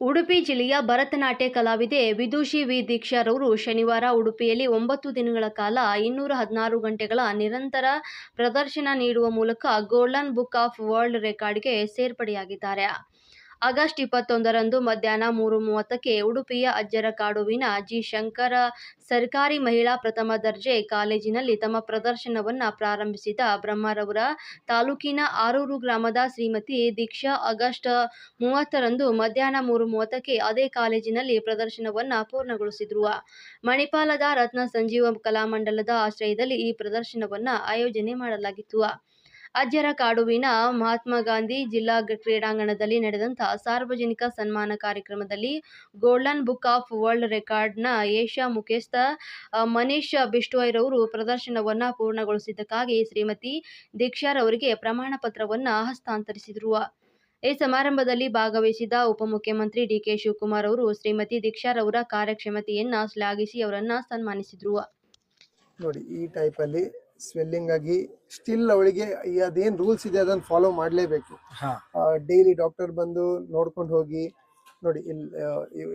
ಉಡುಪಿ ಜಿಲ್ಲೆಯ ಭರತನಾಟ್ಯ ಕಲಾವಿದೆ ವಿದುಷಿ ವಿ. ದೀಕ್ಷಾರವರು ಶನಿವಾರ ಉಡುಪಿಯಲ್ಲಿ ಒಂಬತ್ತು ದಿನಗಳ ಕಾಲ ಇನ್ನೂರ ಹದಿನಾರು ಗಂಟೆಗಳ ನಿರಂತರ ಪ್ರದರ್ಶನ ನೀಡುವ ಮೂಲಕ ಗೋಲ್ಡನ್ ಬುಕ್ ಆಫ್ ವರ್ಲ್ಡ್ ರೆಕಾರ್ಡ್ಗೆ ಸೇರ್ಪಡೆಯಾಗಿದ್ದಾರೆ. ಆಗಸ್ಟ್ ಇಪ್ಪತ್ತೊಂದರಂದು ಮಧ್ಯಾಹ್ನ ಮೂರು ಮೂವತ್ತಕ್ಕೆ ಉಡುಪಿಯ ಅಜ್ಜರಕಾಡುವಿನ ಜಿ. ಶಂಕರ ಸರ್ಕಾರಿ ಮಹಿಳಾ ಪ್ರಥಮ ದರ್ಜೆ ಕಾಲೇಜಿನಲ್ಲಿ ತಮ್ಮ ಪ್ರದರ್ಶನವನ್ನು ಪ್ರಾರಂಭಿಸಿದ ಬ್ರಹ್ಮರವರ ತಾಲೂಕಿನ ಆರೂರು ಗ್ರಾಮದ ಶ್ರೀಮತಿ ದೀಕ್ಷಾ ಆಗಸ್ಟ್ ಮೂವತ್ತರಂದು ಮಧ್ಯಾಹ್ನ ಮೂರು ಮೂವತ್ತಕ್ಕೆ ಅದೇ ಕಾಲೇಜಿನಲ್ಲಿ ಪ್ರದರ್ಶನವನ್ನು ಪೂರ್ಣಗೊಳಿಸಿದ್ರು. ಮಣಿಪಾಲದ ರತ್ನ ಸಂಜೀವ ಕಲಾಮಂಡಲದ ಆಶ್ರಯದಲ್ಲಿ ಈ ಪ್ರದರ್ಶನವನ್ನು ಆಯೋಜನೆ ಮಾಡಲಾಗಿತ್ತು. ಅಜ್ಜರ ಕಾಡುವಿನ ಮಹಾತ್ಮ ಗಾಂಧಿ ಜಿಲ್ಲಾ ಕ್ರೀಡಾಂಗಣದಲ್ಲಿ ನಡೆದಂತಹ ಸಾರ್ವಜನಿಕ ಸನ್ಮಾನ ಕಾರ್ಯಕ್ರಮದಲ್ಲಿ ಗೋಲ್ಡನ್ ಬುಕ್ ಆಫ್ ವರ್ಲ್ಡ್ ರೆಕಾರ್ಡ್ನ ಏಷ್ಯಾ ಮುಖ್ಯಸ್ಥ ಮನೀಶ್ ಮನೀಶ್ ರವರು ಪ್ರದರ್ಶನವನ್ನು ಪೂರ್ಣಗೊಳಿಸಿದ್ದಕ್ಕಾಗಿ ಶ್ರೀಮತಿ ದೀಕ್ಷಾರವರಿಗೆ ಪ್ರಮಾಣ ಪತ್ರವನ್ನು ಹಸ್ತಾಂತರಿಸಿದರು. ಈ ಸಮಾರಂಭದಲ್ಲಿ ಭಾಗವಹಿಸಿದ ಉಪಮುಖ್ಯಮಂತ್ರಿ ಡಿಕೆ ಶಿವಕುಮಾರ್ ಅವರು ಶ್ರೀಮತಿ ದೀಕ್ಷಾರವರ ಕಾರ್ಯಕ್ಷಮತೆಯನ್ನು ಶ್ಲಾಘಿಸಿ ಅವರನ್ನು ಸನ್ಮಾನಿಸಿದ್ರು. ನೋಡಿ, ಈ ಟೈಪಲ್ಲಿ ಸ್ವೆಲ್ಲಿಂಗ್ ಆಗಿ ಸ್ಟಿಲ್ ಅವಳಿಗೆ ಅದೇನ್ ರೂಲ್ಸ್ ಇದೆ ಅದನ್ನ ಫಾಲೋ ಮಾಡಲೇಬೇಕು. ಡೈಲಿ ಡಾಕ್ಟರ್ ಬಂದು ನೋಡ್ಕೊಂಡು ಹೋಗಿ ನೋಡಿ ಇಲ್ಲಿ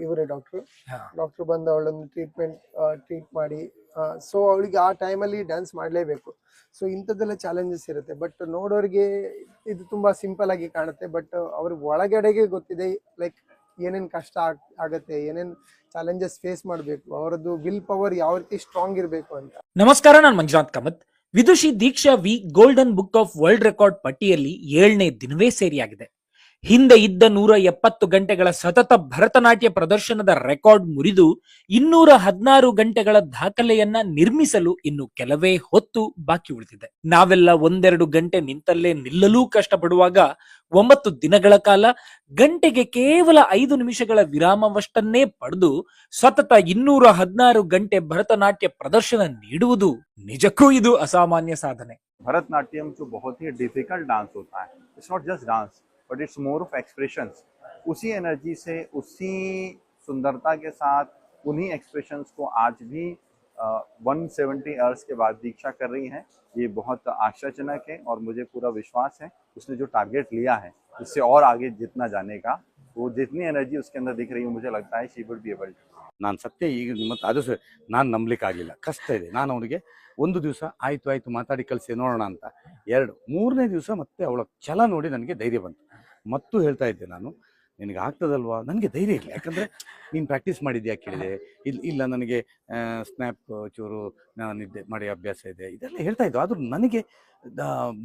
ಇವರೇ ಡಾಕ್ಟರ್ ಹಾ. ಡಾಕ್ಟರ್ ಬಂದು ಅವಳನ್ನು ಟ್ರೀಟ್ಮೆಂಟ್ ಟ್ರೀಟ್ ಮಾಡಿ ಸೊ ಅವಳಿಗೆ ಆ ಟೈಮಲ್ಲಿ ಡ್ಯಾನ್ಸ್ ಮಾಡಲೇಬೇಕು. ಸೊ ಇಂಥದ್ದೆಲ್ಲ ಚಾಲೆಂಜಸ್ ಇರುತ್ತೆ. ಬಟ್ ನೋಡೋರಿಗೆ ಇದು ತುಂಬಾ ಸಿಂಪಲ್ ಆಗಿ ಕಾಣುತ್ತೆ. ಬಟ್ ಅವ್ರಿಗೆ ಒಳಗಡೆಗೆ ಗೊತ್ತಿದೆ ಲೈಕ್ ಏನೇನು ಕಷ್ಟ ಆಗ್ ಆಗತ್ತೆ ಏನೇನು ಚಾಲೆಂಜಸ್ ಫೇಸ್ ಮಾಡಬೇಕು ಅವರದ್ದು ವಿಲ್ ಪವರ್ ಯಾವ ರೀತಿ ಸ್ಟ್ರಾಂಗ್ ಇರಬೇಕು ಅಂತ. ನಮಸ್ಕಾರ ನಾನು ಮಂಜುನಾಥ್ ಕಾಮತ್. ವಿದುಷಿ Deeksha V golden book of world record ಪಟ್ಟಿಯಲ್ಲಿ ಏಳನೇ ದಿನವೇ ಸೇರಿಯಾಗಿದೆ. ಹಿಂದೆ ಇದ್ದ ನೂರ ಎಪ್ಪತ್ತು ಗಂಟೆಗಳ ಸತತ ಭರತನಾಟ್ಯ ಪ್ರದರ್ಶನದ ರೆಕಾರ್ಡ್ ಮುರಿದು ಇನ್ನೂರ ಹದಿನಾರು ಗಂಟೆಗಳ ದಾಖಲೆಯನ್ನ ನಿರ್ಮಿಸಲು ಇನ್ನು ಕೆಲವೇ ಹೊತ್ತು ಬಾಕಿ ಉಳಿದಿದೆ. ನಾವೆಲ್ಲ ಒಂದೆರಡು ಗಂಟೆ ನಿಂತಲ್ಲೇ ನಿಲ್ಲಲೂ ಕಷ್ಟಪಡುವಾಗ ಒಂಬತ್ತು ದಿನಗಳ ಕಾಲ ಗಂಟೆಗೆ ಕೇವಲ ಐದು ನಿಮಿಷಗಳ ವಿರಾಮವಷ್ಟನ್ನೇ ಪಡೆದು ಸತತ ಇನ್ನೂರ ಹದಿನಾರು ಗಂಟೆ ಭರತನಾಟ್ಯ ಪ್ರದರ್ಶನ ನೀಡುವುದು ನಿಜಕ್ಕೂ ಇದು ಅಸಾಮಾನ್ಯ ಸಾಧನೆ. ಭರತನಾಟ್ಯಂ ಬಹುತ್ difficult dance Hota it's not just dance but it's more of expressions उसी एनर्जी से उसी सुंदरता के साथ उन्हीं एक्सप्रेशंस को आज भी वन सेवेंटी अर्स के बाद दीक्षा कर रही हैं ये बहुत आशाजनक है और मुझे पूरा विश्वास है उसने जो टारगेट लिया है उससे और आगे जितना जाने का वो जितनी एनर्जी उसके अंदर दिख रही है मुझे लगता है शी वुड बी एबल ನಾನು ಸತ್ಯ ಈಗ ಮತ್ತು ಅದು ಸ ನಾನು ನಂಬಲಿಕ್ಕಾಗಲಿಲ್ಲ ಕಷ್ಟ ಇದೆ ನಾನು ಅವನಿಗೆ ಒಂದು ದಿವಸ ಆಯಿತು ಆಯಿತು ಮಾತಾಡಿ ಕಳಿಸಿ ನೋಡೋಣ ಅಂತ ಎರಡು ಮೂರನೇ ದಿವಸ ಮತ್ತೆ ಅವಳ ಛಲ ನೋಡಿ ನನಗೆ ಧೈರ್ಯ ಬಂತು ಮತ್ತು ಹೇಳ್ತಾ ಇದ್ದೆ ನಾನು, ನಿನಗೆ ಆಗ್ತದಲ್ವಾ? ನನಗೆ ಧೈರ್ಯ ಇಲ್ಲ. ಯಾಕಂದರೆ ನೀನು ಪ್ರಾಕ್ಟೀಸ್ ಮಾಡಿದ್ಯಾ ಕೇಳಿದೆ? ಇಲ್ಲ ಇಲ್ಲ ನನಗೆ ಸ್ನ್ಯಾಪ್ ಚೂರು ನಾನು ನಿದ್ದೆ ಮಾಡಿ ಅಭ್ಯಾಸ ಇದೆ. ಇದೆಲ್ಲ ಹೇಳ್ತಾ ಇದ್ದು. ಆದರೂ ನನಗೆ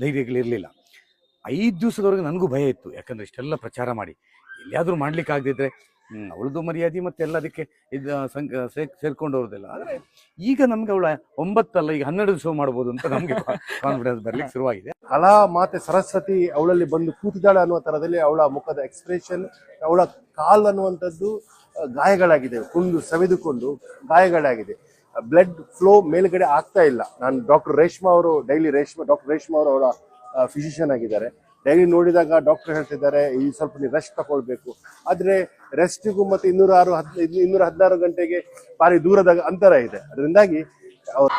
ಧೈರ್ಯಗಳಿರಲಿಲ್ಲ. ಐದು ದಿವಸದವರೆಗೆ ನನಗೂ ಭಯ ಇತ್ತು. ಯಾಕಂದರೆ ಇಷ್ಟೆಲ್ಲ ಪ್ರಚಾರ ಮಾಡಿ. ಎಲ್ಲಿಯಾದರೂ ಮಾಡ್ಲಿಕ್ಕೆ ಆಗದಿದ್ರೆ ಅವಳದು ಮರ್ಯಾದೆ ಮತ್ತೆ ಎಲ್ಲದಕ್ಕೆ ಇದು ಸಂಘ ಸೇರ್ಕೊಂಡು ಹೋಗೋದಿಲ್ಲ ಆದರೆ ಈಗ ನಮ್ಗೆ ಅವಳ ಒಂಬತ್ತಲ್ಲ ಈಗ ಹನ್ನೆರಡು ಶೋ ಮಾಡ್ಬೋದು ಅಂತ ನಮಗೆ ಕಾನ್ಫಿಡೆನ್ಸ್ ಬರ್ಲಿಕ್ಕೆ ಶುರುವಾಗಿದೆ. ಕಲಾ ಮಾತೆ ಸರಸ್ವತಿ ಅವಳಲ್ಲಿ ಬಂದು ಕೂತಿದ್ದಾಳೆ ಅನ್ನುವ ತರದಲ್ಲಿ ಅವಳ ಮುಖದ ಎಕ್ಸ್ಪ್ರೆಷನ್ ಅವಳ ಕಾಲ್ ಅನ್ನುವಂಥದ್ದು ಗಾಯಗಳಾಗಿದೆ. ಕುಂದು ಸವೆದುಕೊಂಡು ಗಾಯಗಳಾಗಿದೆ. ಬ್ಲಡ್ ಫ್ಲೋ ಮೇಲ್ಗಡೆ ಆಗ್ತಾ ಇಲ್ಲ. ನಾನು ಡಾಕ್ಟರ್ ರೇಷ್ಮಾ ಅವರು ಡೈಲಿ ರೇಷ್ಮಾ ಡಾಕ್ಟರ್ ರೇಷ್ಮಾ ಅವರು ಅವಳ ಫಿಸಿಷಿಯನ್ ಆಗಿದ್ದಾರೆ. ಡೈಲಿ ನೋಡಿದಾಗ ಡಾಕ್ಟರ್ ಹೇಳ್ತಿದ್ದಾರೆ, ಈ ಸ್ವಲ್ಪ ನೀವು ರೆಸ್ಟ್ ತಗೊಳ್ಬೇಕು ಆದ್ರೆ ರೆಸ್ಟಿಗೂ ಮತ್ತೆ ಇನ್ನೂರ ಆರು ಹದ್ ಇನ್ನೂರ ಹದಿನಾರು ಗಂಟೆಗೆ ಭಾರಿ ದೂರದ ಅಂತರ ಇದೆ. ಅದರಿಂದಾಗಿ ಅವ್ರು